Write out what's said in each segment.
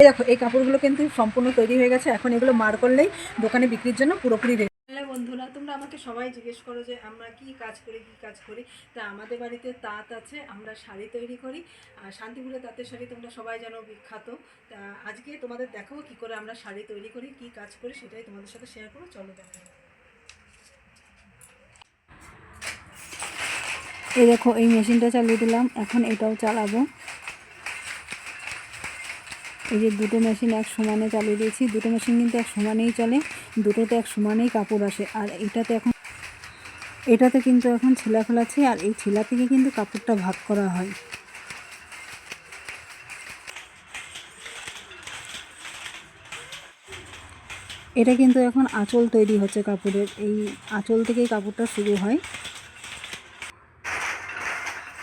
এই দেখো, এই কাপড়গুলো কিন্তু সম্পূর্ণ তৈরি হয়ে গেছে। এখন এগুলো মার করলেই দোকানে বিক্রির জন্য পুরোপুরি বন্ধুরা, তোমরা আমাকে সবাই জিজ্ঞেস করো যে আমরা কি কাজ করি, কি কাজ করি? তা আমাদের বাড়িতে তাঁত আছে, আমরা শাড়ি তৈরি করি। আর শান্তিপুরে তাঁতের শাড়ি তোমরা সবাই জানো বিখ্যাত। তা আজকে তোমাদের দেখাবো কি করে আমরা শাড়ি তৈরি করি, কি কাজ করি, সেটাই তোমাদের সাথে শেয়ার করব। চলো দেখো। এই দেখো, এই মেশিনটা চালিয়ে দিলাম, এখন এটাও চালাবো। এই যে দুটো মেশিন এক সমানে চালিয়ে দিয়েছি। দুটো মেশিন কিন্তু এক সমানেই চলে, দুটোতে এক সমানেই কাপড় আসে। আর এটাতে এখন, এটাতে কিন্তু এখন ছিলা ফেলাচ্ছি, আর এই ছিলা থেকে কিন্তু কাপড়টা ভাগ করা হয়। এটা কিন্তু এখন আঁচল তৈরি হচ্ছে কাপড়ের। এই আঁচল থেকেই কাপড়টা শুরু হয়।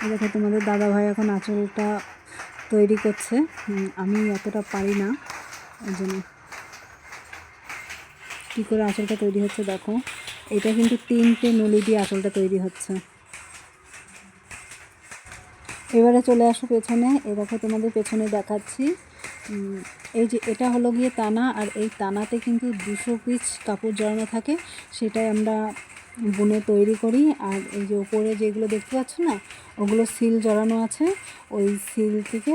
দেখো তোমাদের দাদা ভাই এখন আঁচলটা তৈরি করছে। আমি অতটা পারি না। ওই জন্য কী করে আঁচলটা তৈরি হচ্ছে দেখো। এটা কিন্তু তিনটে নলি দিয়ে আঁচলটা তৈরি হচ্ছে। এবারে চলে আসো পেছনে। এ দেখো তোমাদের পেছনে দেখাচ্ছি। এই যে এটা হলো গিয়ে টানা, আর এই টানাতে কিন্তু দুশো পিস কাপড় জড়ানো থাকে। সেটাই আমরা বুনে তৈরি করি আর এই যে উপরে যেগুলো দেখতে পাচ্ছ না, ওগুলো সিল জড়ানো আছে। ওই সিল থেকে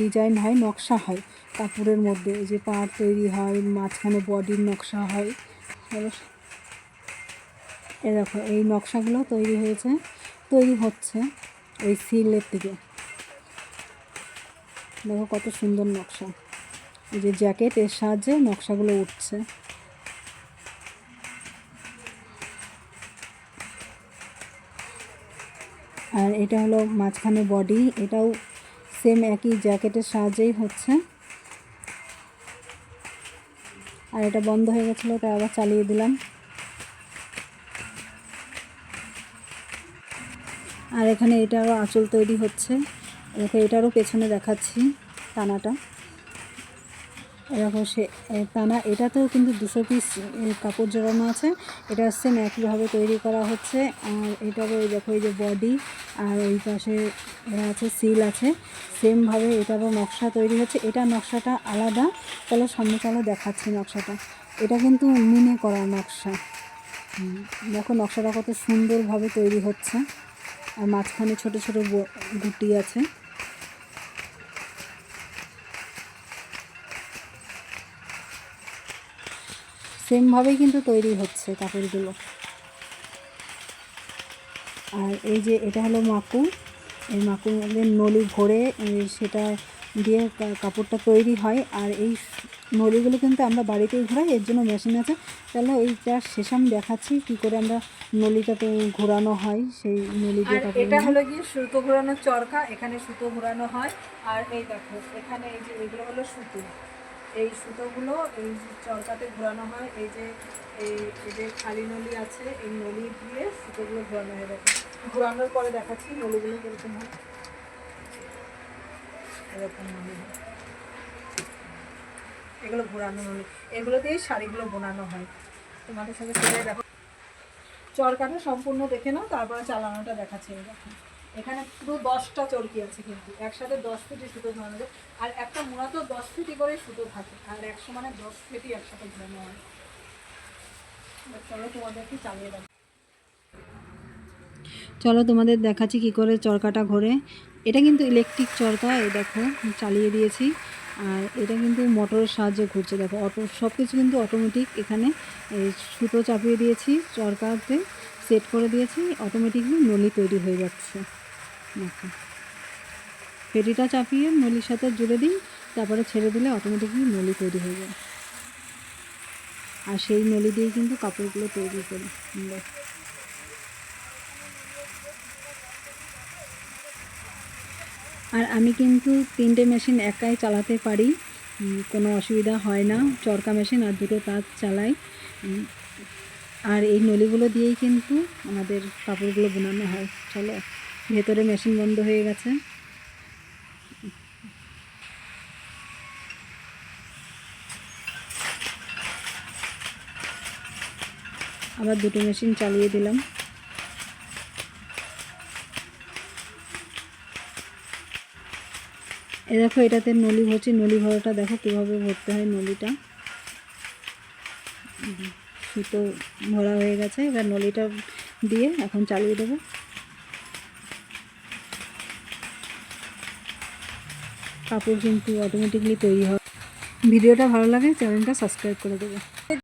ডিজাইন হয়, নকশা হয় কাপড়ের মধ্যে। এই যে পাড় তৈরি হয়, মাঝখানে বডির নকশা হয়। এ দেখো, এই নকশাগুলো তৈরি হয়েছে, তৈরি হচ্ছে ওই সিলের থেকে। দেখো কত সুন্দর নকশা। এই যে জ্যাকেট, এর সাহায্যে নকশাগুলো উঠছে। আর এটা হলো মাঝখানে বডি এটাও সেম একই জ্যাকেটের সাহায্যেই হচ্ছে। আর এটা বন্ধ হয়ে গেছিল তাই আবার চালিয়ে দিলাম। আর এখানে এটারও আঁচল তৈরি হচ্ছে। এটারও পেছনে দেখাচ্ছি টানাটা। এরকম সে টানা, এটাতেও কিন্তু দুশো পিস কাপড় জড়ানো আছে। এটা সেম একইভাবে তৈরি করা হচ্ছে। আর এটারও দেখো, এই যে বডি আর ওই পাশে আছে সিল আছে। সেমভাবে এটারও নকশা তৈরি হচ্ছে। এটা নকশাটা আলাদা। চলো সামনে, চলো দেখাচ্ছি নকশাটা। এটা কিন্তু মিনে করা নকশা। দেখো নকশাটা কত সুন্দরভাবে তৈরি হচ্ছে। আর মাঝখানে ছোট ছোট গুটি আছে। সেমভাবেই কিন্তু তৈরি হচ্ছে কাপড়গুলো আর এই যে এটা হলো মাকু এই মাকুর মধ্যে নলি ভরে সেটা দিয়ে কাপড়টা তৈরি হয়। আর এই নলিগুলো কিন্তু আমরা বাড়িতেই ঘোরাই এর জন্য মেশিন আছে। তাহলে এইটা শেষ আমি দেখাচ্ছি কী করে আমরা নলিটাতে ঘোরানো হয় সেই নলি দিয়ে কাপড় এটা হলো গিয়ে সুতো ঘোরানোর চরকা এখানে সুতো ঘোরানো হয়। আর এই দেখো এখানে এই যে এগুলো হলো সুতো। এই সুতোগুলো, এই চরকাতে ঘোরানো হয়। এই যে এই যে খালি নলি আছে, এই নলি দিয়ে সুতোগুলো ঘোরানো হয়ে। দেখো, ঘোরানোর পরে দেখাচ্ছি নলিগুলো কীরকম হয়। এরকম নলি এগুলো ঘোরানো নলি। এগুলো দিয়েই শাড়িগুলো বোনানো হয়। তোমাদের সাথে সেটাই দেখো চরকাটা সম্পূর্ণ দেখে নাও, তারপরে চালানোটা দেখাচ্ছে দেখো এখানে পুরো দশটা চরকি আছে কিন্তু। একসাথে দশ ফিটি সুতো ঘোরানো যায়। আর একটা মোড়াতেও দশ ফিটি করে সুতো থাকে। আর একশো মানে দশ ফিটি একসাথে ঘোরানো হয়। চলো তোমাদেরকে চালিয়ে দেবো চলো তোমাদের দেখাচ্ছি কি করে চরকাটা ঘোরে। এটা কিন্তু ইলেকট্রিক চরকা, এই দেখো, চালিয়ে দিয়েছি। আর এটা কিন্তু মোটরের সাহায্যে ঘুরছে। দেখো, অটো সব কিছু কিন্তু অটোমেটিক এখানে সুতো চাপিয়ে দিয়েছি চরকাতে সেট করে দিয়েছি অটোমেটিকলি নলি তৈরি হয়ে যাচ্ছে। দেখো ফেরিটা চাপিয়ে নলির সাথে জুড়ে দিই, তারপরে ছেড়ে দিলে অটোমেটিকলি নলি তৈরি হয়ে যায়। আর সেই নলি দিয়ে কিন্তু কাপড়গুলো তৈরি করি আর আমি কিন্তু তিনটে মেশিন একাই চালাতে পারি কোনো অসুবিধা হয় না। চরকা মেশিন আর দুটো তাঁত চালাই। আর এই নলিগুলো দিয়েই কিন্তু আমাদের কাপড়গুলো বোনানো হয়। চলো। ভেতরে মেশিন বন্ধ হয়ে গেছে। আবার দুটো মেশিন চালিয়ে দিলাম। এ দেখো, এটাতে নলি ভরছি, নলি ভরাটা দেখো কীভাবে ভরতে হয় নলিটা। সুতো ভরা হয়ে গেছে, এবার নলিটা দিয়ে এখন চালিয়ে দেবো। কাপড় কিন্তু অটোমেটিকলি তৈরি হয়। ভিডিওটা ভালো লাগে চ্যানেলটা সাবস্ক্রাইব করে দেবে।